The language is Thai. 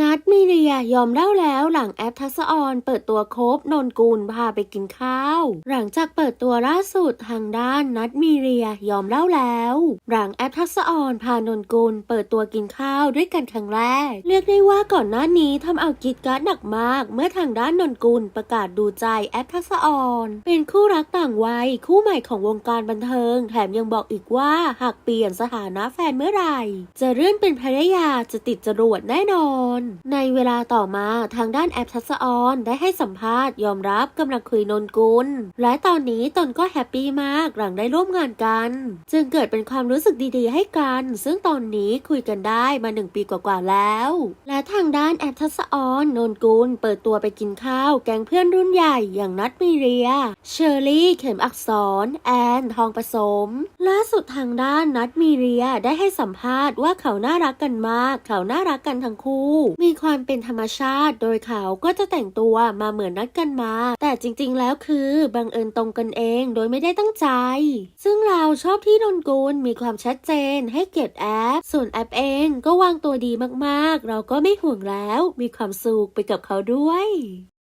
นัดมีเรี ยยอมเล่าแล้วหลังแอปทักษะออนเปิดตัวคบนนกุลพาไปกินข้าว หลังจากเปิดตัวล่าสุดทางด้านนัดมีเรียยอมเล่าแล้ว หลังแอปทักษะออนพานนกุลเปิดตัวกินข้าวด้วยกันครั้งแรก เรียกได้ว่าก่อนหน้านี้ทำเอากิดการหนักมาก เมื่อทางด้านนนกุลประกาศดูใจแอปทักษะออน เป็นคู่รักต่างวัยคู่ใหม่ของวงการบันเทิง แถมยังบอกอีกว่าหากเปลี่ยนสถานะแฟนเมื่อไหร่ จะเลื่อนเป็นภรรยาจะติดจรวดแน่นอน ในเวลาต่อมาทางด้านแอปทักษะออนได้ให้สัมภาษณ์ยอมรับกำลังคุยนนกุล และตอนนี้ตนก็แฮปปี้มากหลังได้ร่วมงานกัน จึงเกิดเป็นความรู้สึกดีๆ ให้กัน ซึ่งตอนนี้คุยกันได้มาหนึ่งปีกว่าๆแล้ว และทางด้านแอปทักษะออนนนกุลเปิดตัวไปกินข้าว แก๊งเพื่อนรุ่นใหญ่อย่างนัดมีเรีย เชอรี่เข็มอักษร แอนทองผสม ล่าสุดทางด้านนัดมีเรียได้ให้สัมภาษณ์ว่าเขาน่ารักกันมาก เขาน่ารักกันทั้งคู่ มีความเป็นธรรมชาติ โดยเขาก็จะแต่งตัวมาเหมือนนัดกันมา แต่จริงๆ แล้วคือบังเอิญตรงกันเองโดยไม่ได้ตั้งใจ ซึ่งเราชอบที่นนกุลมีความชัดเจนให้เกียรติแอป ส่วนแอปเองก็วางตัวดีมากๆ เราก็ไม่ห่วงแล้ว มีความสุขไปกับเขาด้วย